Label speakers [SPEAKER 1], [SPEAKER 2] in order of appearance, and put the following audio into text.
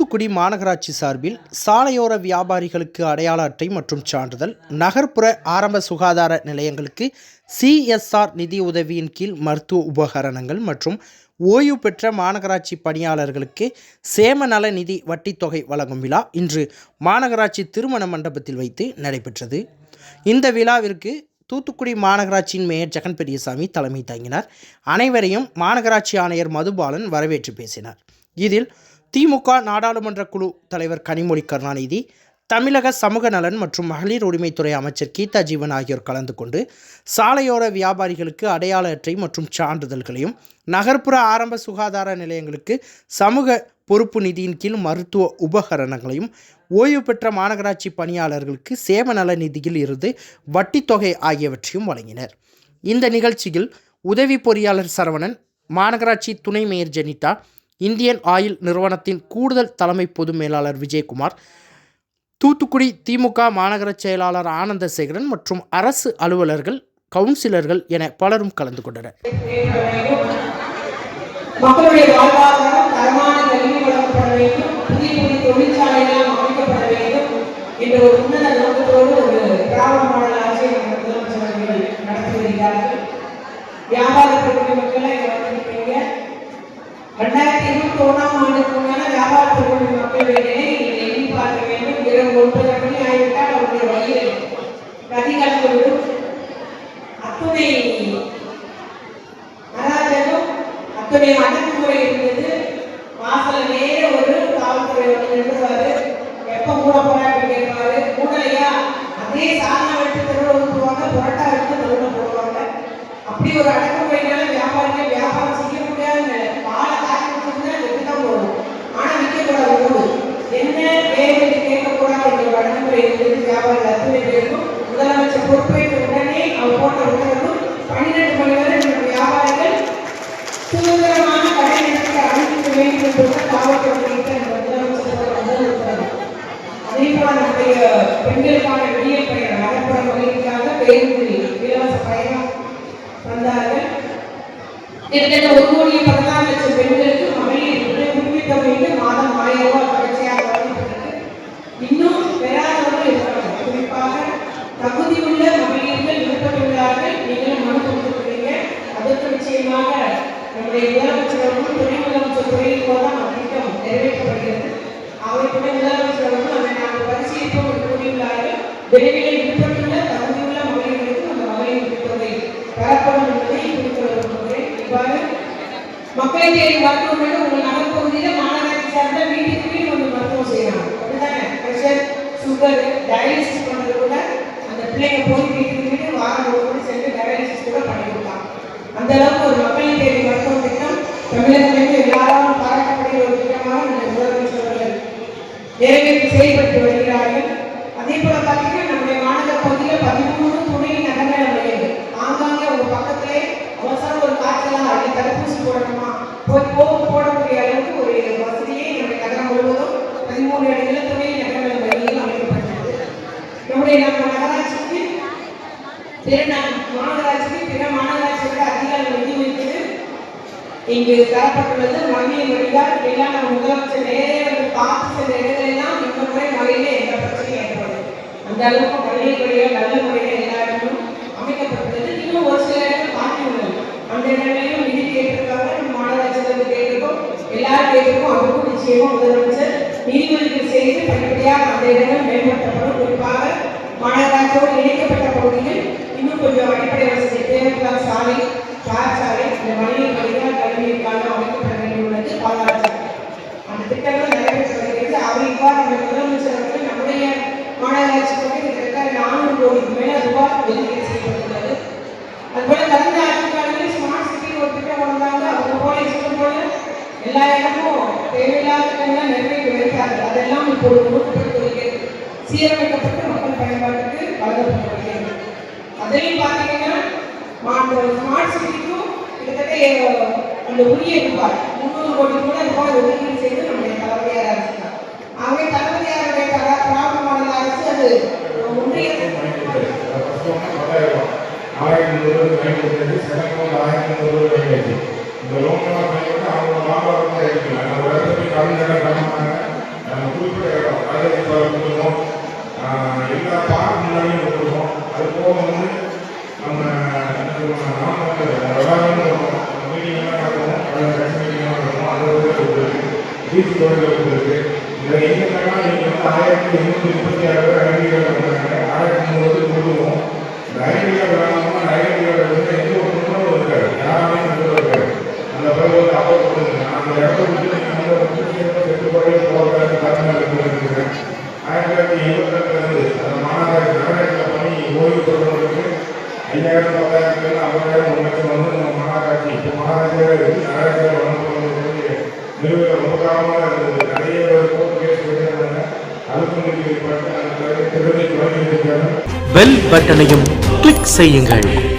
[SPEAKER 1] தூத்துக்குடி மாநகராட்சி சார்பில் சாலையோர வியாபாரிகளுக்கு அடையாள அட்டை மற்றும் சான்றிதழ் நகர்ப்புற ஆரம்ப சுகாதார நிலையங்களுக்கு சிஎஸ்ஆர் நிதி உதவியின் கீழ் மருத்துவ உபகரணங்கள் மற்றும் ஓய்வு பெற்ற மாநகராட்சி பணியாளர்களுக்கு சேம நல நிதி வட்டித்தொகை வழங்கும் விழா இன்று மாநகராட்சி திருமண மண்டபத்தில் வைத்து நடைபெற்றது. இந்த விழாவிற்கு தூத்துக்குடி மாநகராட்சியின் மேயர் ஜெகன் பெரியசாமி தலைமை தாங்கினார். அனைவரையும் மாநகராட்சி ஆணையர் மதுபாலன் வரவேற்று பேசினார். இதில் திமுக நாடாளுமன்ற குழு தலைவர் கனிமொழி கருணாநிதி தமிழக சமூக நலன் மற்றும் மகளிர் உரிமைத்துறை அமைச்சர் கீதா ஜீவன் ஆகியோர் கலந்து கொண்டு சாலையோர வியாபாரிகளுக்கு அடையாள அட்டை மற்றும் சான்றிதழ்களையும் நகர்ப்புற ஆரம்ப சுகாதார நிலையங்களுக்கு சமூக பொறுப்பு நிதியின் கீழ் மருத்துவ உபகரணங்களையும் ஓய்வு பெற்ற மாநகராட்சி பணியாளர்களுக்கு சேம நல நிதியில் இருந்து வட்டித்தொகை ஆகியவற்றையும் வழங்கினர். இந்த நிகழ்ச்சியில் உதவி பொறியாளர் சரவணன் மாநகராட்சி துணை மேயர் ஜெனிதா இந்தியன் ஆயில் நிறுவனத்தின் கூடுதல் தலைமை பொது மேலாளர் விஜயகுமார் தூத்துக்குடி திமுக மாநகர செயலாளர் ஆனந்தசேகரன் மற்றும் அரசு அலுவலர்கள் கவுன்சிலர்கள் என பலரும் கலந்து கொண்டனர்.
[SPEAKER 2] மக்களுடைய வாழ்வாதாரம் தரமான கல்வி வழங்கப்பட வேண்டும் புதிய புதிய தொழிற்சாலைகள் அமைக்கப்பட வேண்டும் என்ற ஒரு உன்னத நோக்கத்தோடு ஒரு ஆட்சியை முதலமைச்சர் அவர்கள் நடத்தி வருகிறார்கள். வியாபார பெருமை மக்களை கவனிப்பீங்க ரெண்டாயிரத்தி ஒன்றாம் ஆண்டுக்கு முன்னால வியாபார நீங்கள் எண்ணி பார்க்க வேண்டும். இரவு ஒன்பது மணி ஆகிவிட்டால் அவருடைய வழியில் நதி கலந்து அத்துணை அராஜகம் அத்தனை அடக்குமுறை இருந்தது. நேர ஒரு காவல்துறை வந்து நின்றுவாரு. எப்ப மூட போறாங்க கேட்பாரு. மூடலையா? அதே சாதனை வெட்டு தெருவில் ஊற்றுவாங்க புரட்டா வெட்டு திருவிழா போடுவாங்க. அப்படி ஒரு அடக்குமுறையினால வியாபாரம் அனுமதிக்க வேண்டும் அதே போல நம்முடைய பெண்களுக்கான விடியல் பயணம் நகர்ப்புற மகளிருக்காக பேருந்தில் இலவச பயணம் வந்தார்கள் கிட்டத்தட்ட ஒரு கோடியே பதினாறு லட்சம் பெண்களுக்கு மகளிர் மாதம் ஆயிரம் ரூபாய் தொடர்ச்சியாக வழங்கப்பட்டது இன்னும் பெறாதவர்கள் இருக்கிறாங்க குறிப்பாக உள்ள மகளிர்கள் விருப்பமுள்ளார்கள் நீங்களும் மனு கொடுத்துருக்கீங்க அதற்கு நிச்சயமாக நம்முடைய முதலமைச்சர் அவர்களும் துணை அந்த நிறைவேற்றப்படுகிறது அவரை முதலமைச்சர் அவர்களும் அதை நாங்கள் பரிசீலிப்போம் என்று கூறியுள்ளார்கள். விரைவில் தகுதியுள்ள மகளிர்களுக்கு அந்த மகளிர் விருப்பத்தை பெறப்படும் என்பதை குறித்து இவ்வாறு மக்களை தேடி மருத்துவமனை உங்கள் நகர்ப்பகுதியில் மாநகராட்சி சார்ந்த வீட்டுக்கு வீடு வந்து மருத்துவம் செய்யலாம். அப்படிதானே ப்ரெஷர் சுகர் டயாலிசிஸ் பண்ணுறது கூட அந்த பிள்ளைங்க போய் வீட்டுக்கு வீடு வாரம் ஒரு சென்று டயாலிசிஸ் கூட பண்ணி கொடுக்கலாம். அந்த அளவுக்கு ஒரு மக்களை தேடி மருத்துவ திட்டம் தமிழகத்திலிருந்து எல்லா பாராட்டக்கூடிய ஒரு திட்டமாக இந்த முதலமைச்சர் அவர்கள் நிறைவேற்றி செயல்பட்டு வருகிறார்கள். அதே போல பார்த்தீங்கன்னா நம்முடைய மாநகர பகுதியில் பதிமூணு துணை நகர நிலையங்கள் ஆங்காங்கே ஒரு பக்கத்திலே அவசரம் ஒரு காய்ச்சலாம் அப்படி தடுப்பூசி போடணுமா? போய் போக போடக்கூடிய அளவுக்கு ஒரு வசதியை நம்முடைய நகரம் முழுவதும் பதிமூணு இடங்களில் துணை நகர நிலையங்கள் அமைக்கப்பட்டது நம்முடைய நம்ம நகராட்சிக்கு பிற மாநகராட்சிக்கு பிற மாநகராட்சியோட அதிகாரம் நிதி இருக்குது இங்கு தரப்பட்டுள்ளது. மகளிர் வழிகால் எல்லாம் முதலமைச்சர் நேரே வந்து பார்த்து சென்ற இடங்களெல்லாம் எல்லாம் முறையில எந்த பிரச்சனையும் ஏற்படும் அந்த அளவுக்கு பள்ளி வழிகால் நல்ல முறையில் எல்லா இடங்களும் அமைக்கப்பட்டுள்ளது இன்னும் ஒரு சில இடங்கள் மாற்றி உள்ளது. அந்த இடங்களிலும் நிதி கேட்டிருக்காங்க. நம்ம மாநகராட்சியிலிருந்து கேட்டிருக்கோம். எல்லாரும் கேட்டிருக்கோம். அதுக்கும் நிச்சயமா முதலமைச்சர் நிதி ஒதுக்கீடு செய்து படிப்படியாக அந்த இடங்கள் மேம்படுத்தப்படும். குறிப்பாக மாநகராட்சியோடு இணைக்கப்பட்ட பகுதியில் இன்னும் கொஞ்சம் அடிப்படை வசதி தேவைப்படாத சாலை தார் சாலை இந்த மகளிர் வழிகால் கல்வியிற்காக அமைக்கப்பட வேண்டியுள்ளது பாலாஜி அந்த திட்டங்கள் நிறைவேற்றி வருகிறது அவர் இவ்வாறு நம்ம முதலமைச்சர் அவர்கள் நம்முடைய மாநகராட்சி பற்றி கிட்டத்தட்ட நானூறு கோடிக்கு மேல ரூபாய் செய்யப்பட்டுள்ளது அதுபோல கடந்த ஸ்மார்ட் சிட்டி ஒரு திட்டம் வந்தாங்க. அவங்க போல இஷ்டம் போல எல்லா இடமும் தேவையில்லாத திட்டங்கள் நிறைவேற்றி வருகிறார்கள் அதெல்லாம் இப்பொழுது நோக்கப்பட்டு வருகிறது சீரமைக்கப்பட்டு மக்கள் பயன்பாட்டுக்கு வழங்கப்பட்டு வருகிறது அதையும் பார்த்தீங்கன்னா ஸ்மார்ட் சிட்டிக்கும் கிட்டத்தட்ட அந்த உரிய ரூபாய் முந்நூறு கோடி கூட ரூபாய் ஒதுக்கீடு செய்து
[SPEAKER 3] நம்ம ஆயிரத்தி எண்ணூற்றி முப்பத்தி ஆறு அங்கீகாரம் ஆயிரத்தி நூறு பெல் முகாமாக இருந்தது நிறைய கோர்ட்
[SPEAKER 4] பட்டனையும் கிளிக் செய்யுங்கள்.